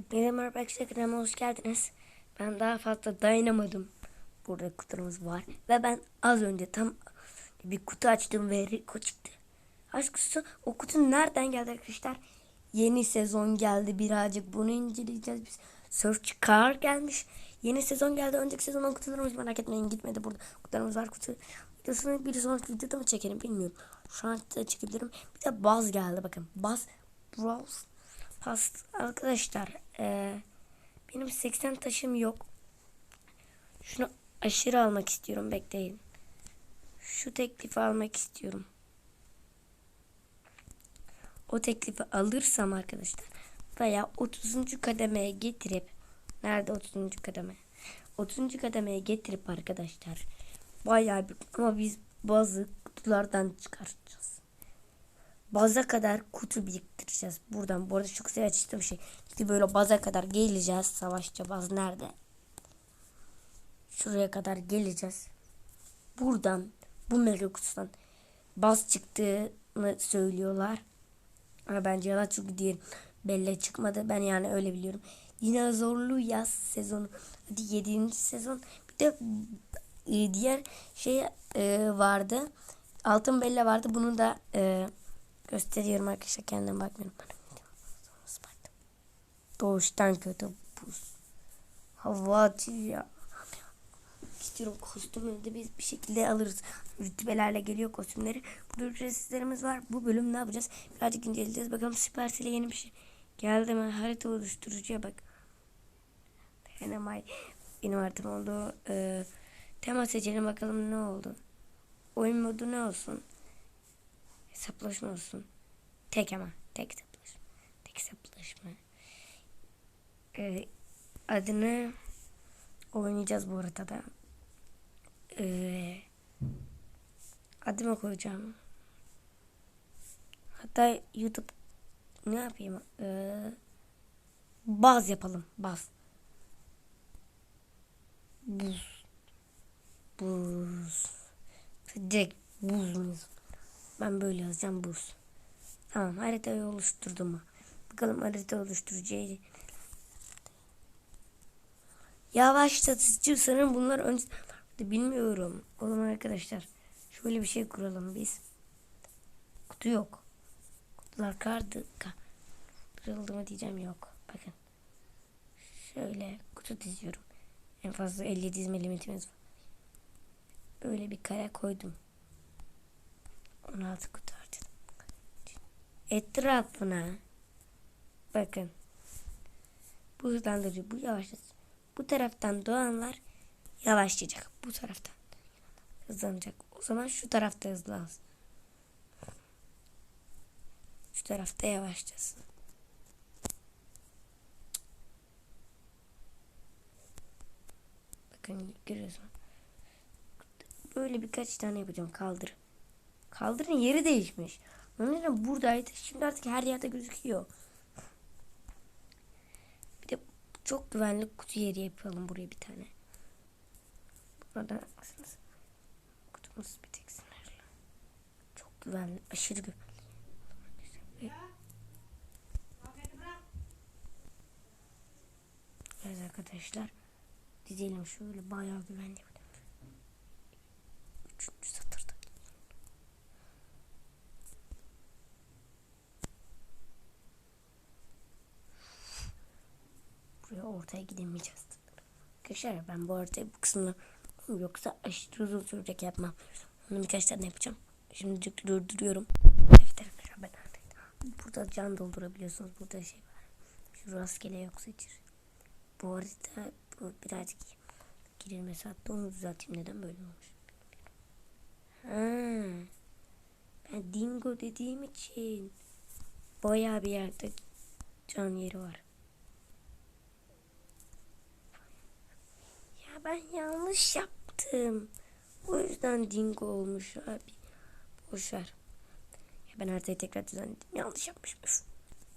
Hepinize merhaba kanalıma hoş geldiniz. Ben daha fazla dayanamadım. Burada kutumuz var. Ve ben az önce tam bir kutu açtım ve Rico çıktı. Aşk o kutu nereden geldi arkadaşlar? Yeni sezon geldi birazcık bunu inceleyeceğiz biz. Search Car gelmiş. Yeni sezon geldi. Önceki sezonun kutularımız merak etmeyin gitmedi burada. Kutularımız var kutu. Videosunu bir sonraki videoda mı çekelim bilmiyorum. Şu an çekebilirim. Bir de Buzz geldi bakın. Buzz Bros Pas arkadaşlar eee, benim 80 taşım yok. Şunu aşırı almak istiyorum bekleyin. Şu teklifi almak istiyorum. O teklifi alırsam arkadaşlar veya 30. kademeye getirip nerede 30. kademe? 30. kademeye getirip arkadaşlar bayağı bir ama biz bazı kutulardan çıkartacağız baza kadar kutu biriktireceğiz. Buradan bu arada çok güzel açtığım şey. İşte böyle baza kadar geleceğiz. Savaşça baz nerede? Şuraya kadar geleceğiz. Buradan bu mega kutudan baz çıktığını söylüyorlar. Ama bence yalan çünkü diğer belli çıkmadı. Ben yani öyle biliyorum. Yine zorlu yaz sezonu. Hadi 7. sezon. Bir de e, diğer şey e, vardı. Altın belle vardı. Bunu da e, Gösteriyorum arkadaşlar kendime bakmıyorum. Doğuştan kötü buz. Hava ya. İstiyorum kostümü de biz bir şekilde alırız. Rütbelerle geliyor kostümleri. Burada ücretsizlerimiz var. Bu bölüm ne yapacağız? Birazcık inceleyeceğiz. Bakalım Supercell'e yeni bir şey geldi mi? Harita oluşturucuya bak. Dynamite benim haritam oldu. Ee, tema seçelim bakalım ne oldu. Oyun modu ne olsun? Hesaplaşma olsun. Tek ama. Tek hesaplaşma. Tek hesaplaşma. Ee, adını oynayacağız bu arada da. Ee, adımı koyacağım. Hatta YouTube ne yapayım? Ee, baz yapalım. Baz. Buz. Buz. Direkt buz muyuz? Ben böyle yazacağım buz. Tamam haritayı oluşturdum mu? Bakalım harita oluşturucuya. Yavaşlatıcı sanırım bunlar önce bilmiyorum. O zaman arkadaşlar şöyle bir şey kuralım biz. Kutu yok. Kutular kardı. Ka kırıldı mı diyeceğim yok. Bakın. Şöyle kutu diziyorum. En fazla 50 dizme limitimiz var. Böyle bir kare koydum. 16 kutu harcadım. Etrafına bakın. Bu hızlandırıcı bu yavaşlatıcı. Bu taraftan doğanlar yavaşlayacak. Bu taraftan hızlanacak. O zaman şu tarafta hızlansın. Şu tarafta yavaşlasın. Bakın görüyorsun. Böyle birkaç tane yapacağım. Kaldır. Kaldırın yeri değişmiş. Onun buradaydı. Şimdi artık her yerde gözüküyor. Bir de çok güvenli kutu yeri yapalım buraya bir tane. Burada. Kutumuz bir tek sınırlı. Çok güvenli. Aşırı güvenli. Evet arkadaşlar. Dizelim şöyle bayağı güvenli. Ortaya gidemeyeceğiz. Arkadaşlar ben bu haritayı bu kısmını yoksa aşırı uzun sürecek yapmam. Onu birkaç tane yapacağım. Şimdi durduruyorum. Evet arkadaşlar Burada can doldurabiliyorsunuz. Burada şey var. Şu rastgele yok seçir. Bu harita bu birazcık girilmesi hatta onu düzelteyim. Neden böyle olmuş? Ha. Ben dingo dediğim için bayağı bir yerde can yeri var. Ben yanlış yaptım. O yüzden dingo olmuş abi. Boş ver. Ya ben haritayı tekrar düzenledim. Yanlış yapmışım.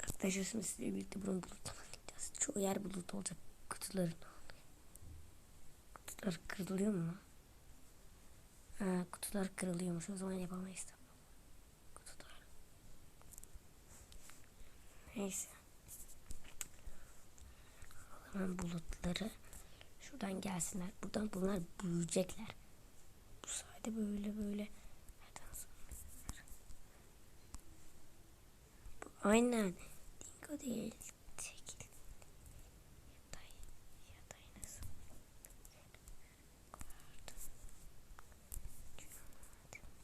Arkadaşlar şimdi sizle birlikte buranın bulutuna gideceğiz. Çoğu yer bulut olacak kutuların. Kutular kırılıyor mu? Ha, kutular kırılıyormuş. O zaman yapamayız. Kutular. Neyse. Hemen bulutları şuradan gelsinler. Buradan bunlar büyüyecekler. Bu sayede böyle böyle. Aynen. Dingo değil. Tekil. Yatay. Yatay nasıl?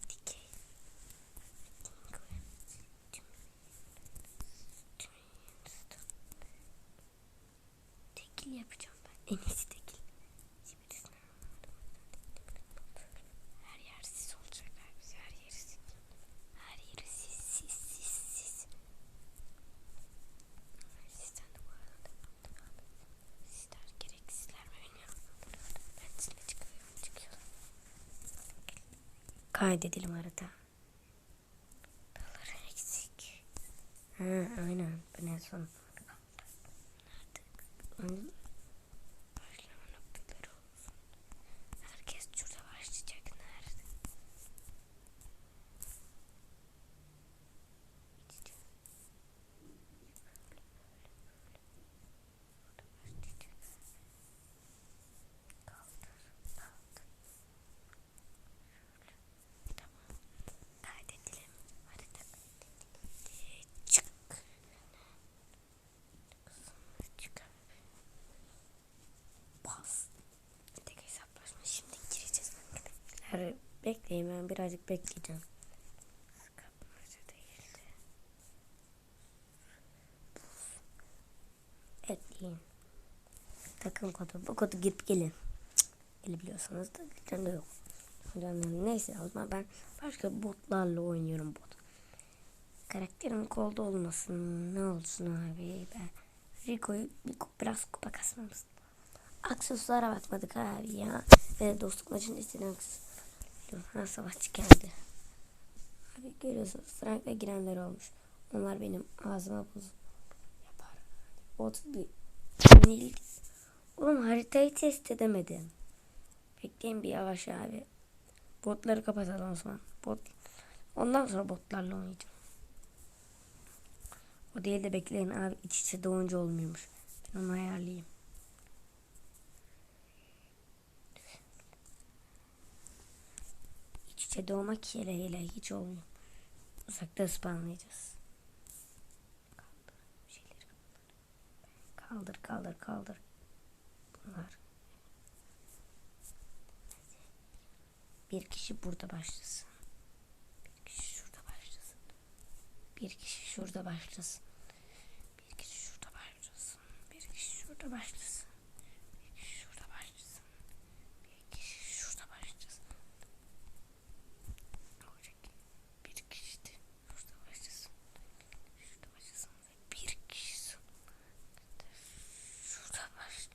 Dikey. Dingo. Tüm. Tüm. Tekil yapacağım ben. En iyisi tekil. Hiçbirisine anlamadım. Her yer sis olacaklar. Biz her yeri sis. Her yeri sis sis sis sis. Sisten de bu arada. Sisler gereksizler mi bilmiyorum. Ben sile çıkıyorum çıkıyorum. Kaydedelim arada. Dağları eksik. Ha aynen. Ben en son onun başlama noktaları olsun. Herkes şurada başlayacak. Nerede? İşte. Burada başlayacak. Kaldır, kaldır. Şöyle. Tamam. Kaydedelim. Harita kaydedelim. Çık. Çıkar. Bas. Tek hesaplaşma. Şimdi gireceğiz. Arkadaşlar bekleyin ben birazcık bekleyeceğim. Ekleyin. Takım kodu. Bu kodu girip gelin. Cık, Gelebiliyorsanız da giden de yok. Neyse o zaman ben başka botlarla oynuyorum bot. Karakterim kolda olmasın. Ne olsun abi ben. Rico'yu bir, biraz kupa kasmamız aksesuara bakmadık abi ya. Ve dostluk maçının istediğim aksesuar. Ha savaşçı geldi. Abi görüyorsunuz Frank'le girenler olmuş. Onlar benim ağzıma buz yapar. Bot bir Nil. Oğlum haritayı test edemedim. Bekleyin bir yavaş abi. Botları kapatalım o zaman. Bot. Ondan sonra botlarla oynayacağım. O değil de bekleyin abi iç içe doğunca olmuyormuş. Ben onu ayarlayayım. İçe doğmak hileyle hiç olmuyor. Uzakta ıspanlayacağız. Kaldır kaldır kaldır. Bunlar. Bir kişi burada başlasın. Bir kişi şurada başlasın. Bir kişi şurada başlasın. Bir kişi şurada başlasın. Bir kişi şurada başlasın. Bir kişi şurada başlasın. Bir kişi şurada başlasın. Olacak. Bir kişi de şurada başlasın. Şurada başlasın. Ve bir kişi son- şurada başlasın.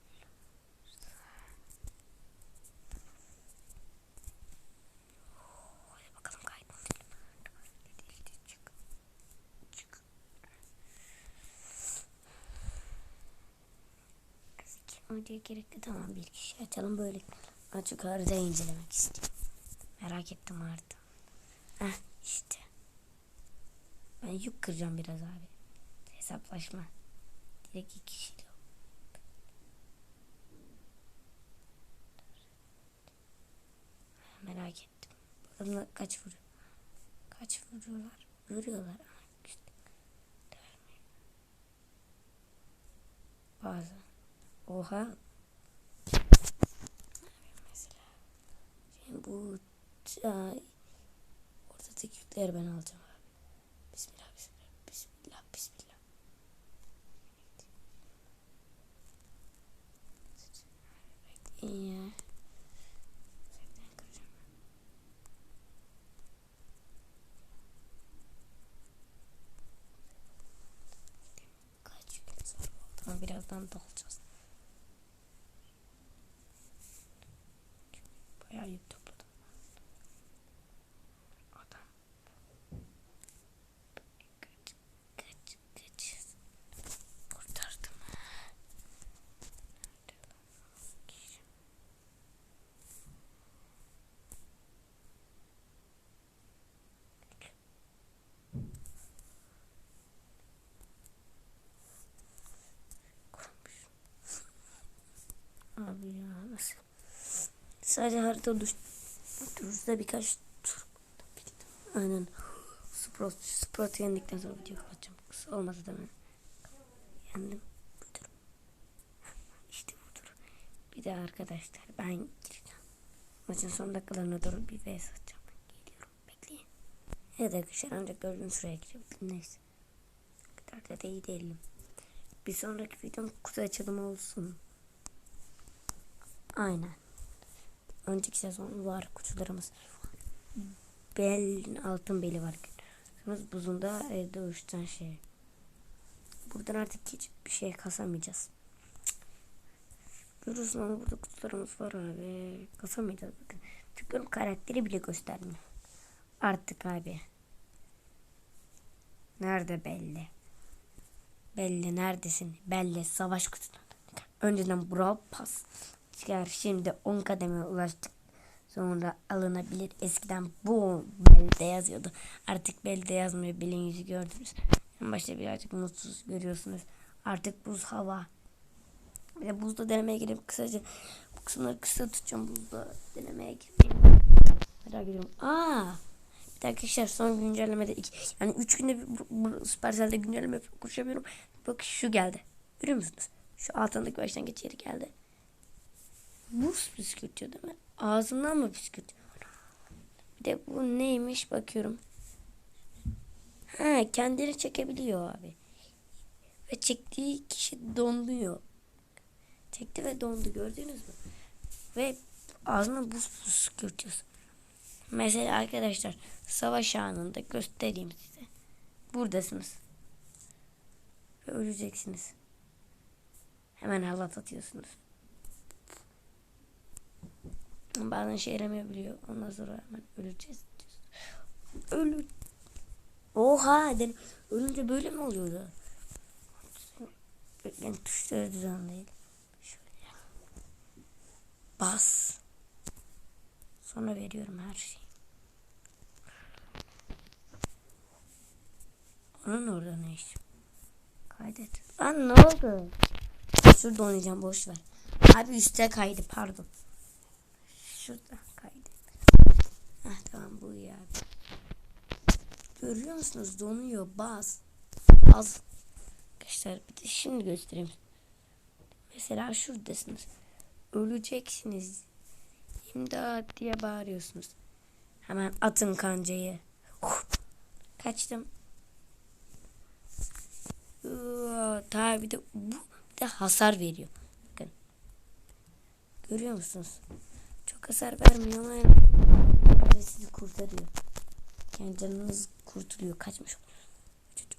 Hadi bakalım kaydedelim. Çık. Çık. Hocaya gerekli tamam bir kişi açalım böyle açık haritayı incelemek istiyorum. Merak ettim harita. Heh işte. Ben yük kıracağım biraz abi. Hesaplaşma. Direkt iki kişiyle. Merak ettim. Bakalım kaç vuruyor. Kaç vuruyorlar? Vuruyorlar. ama. Bazen. Oha. Mesela. Şimdi bu ortadaki yükleri ben alacağım abi. Bismillah bismillah bismillah bismillah. Bekleyin ya. Zaten kıracağım ben. Kaç yükümüz var bu adama birazdan dalacağız. Bayağı yük topladım. Adam. Kaç, kaç, kaç. Kurtardım. Nerede lan o kişi? Kurmuş. Sadece harita oluşturursa birkaç tur. Aynen. Sprout, Sprout yendikten sonra video kapatacağım. Olmadı değil mi? Yendim. Budur. İşte budur. Bir de arkadaşlar ben gireceğim. Maçın son dakikalarına doğru bir vs atacağım. Geliyorum. Bekleyin. Evet arkadaşlar ancak gördüğünüz sıraya girebildim. Neyse. Kadar da iyi değilim. Bir sonraki videom kutu açılımı olsun. Aynen. Önceki sezon var kutularımız. Belin altın beli var. Sonra buzunda evde uçtan şey. Buradan artık hiçbir şey kasamayacağız. Görüyorsun ama burada kutularımız var abi. Kasamayacağız bakın. Tıklıyorum karakteri bile göstermiyor. Artık abi. Nerede belli? Belli neredesin? Belli savaş kutuna. Önceden Brawl Pass çıkar. Şimdi 10 kademe ulaştık. Sonra alınabilir. Eskiden bu belde yazıyordu. Artık belde yazmıyor. Belin yüzü gördünüz. En başta birazcık mutsuz görüyorsunuz. Artık buz hava. Bir de buzda denemeye girip kısaca bu kısımları kısa tutacağım buzda denemeye girmeyi. Merak ediyorum. Aa! Bir de arkadaşlar son güncellemede iki, yani 3 günde bir bu, bu Supercell'de güncelleme konuşamıyorum. Bak şu geldi. Görüyor musunuz? Şu altındaki başlangıç yeri geldi. Buz püskürtüyor değil mi? Ağzından mı püskürtüyor? Bir de bu neymiş bakıyorum. Ha kendini çekebiliyor abi. Ve çektiği kişi donuyor. Çekti ve dondu gördünüz mü? Ve ağzına buz püskürtüyorsun. Mesela arkadaşlar savaş anında göstereyim size. Buradasınız. Ve öleceksiniz. Hemen halat atıyorsunuz. Bazen şey yaramıyor Ondan sonra hemen öleceğiz. Ölü. Oha dedim. Ölünce böyle mi oluyordu? Yani tuşları düzen değil. Şöyle. Bas. Sonra veriyorum her şeyi. Onun orada ne iş? Kaydet. Lan ne oldu? Şurada oynayacağım boş ver. Abi üstte kaydı pardon. Şurada kaydı. Heh, tamam bu abi. Görüyor musunuz? Donuyor. Baz. Baz. Arkadaşlar bir de şimdi göstereyim. Mesela şuradasınız. Öleceksiniz. İmdat diye bağırıyorsunuz. Hemen atın kancayı. Kaçtım. Tabi de bu de hasar veriyor. Bakın. Görüyor musunuz? Çok hasar vermiyor ama yani sizi kurtarıyor. Yani canınız kurtuluyor. Kaçmış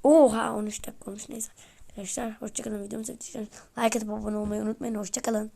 Oha 13 dakika olmuş neyse. Arkadaşlar hoşçakalın videomuzu bitireceğiz. Like atıp abone olmayı unutmayın. Hoşçakalın.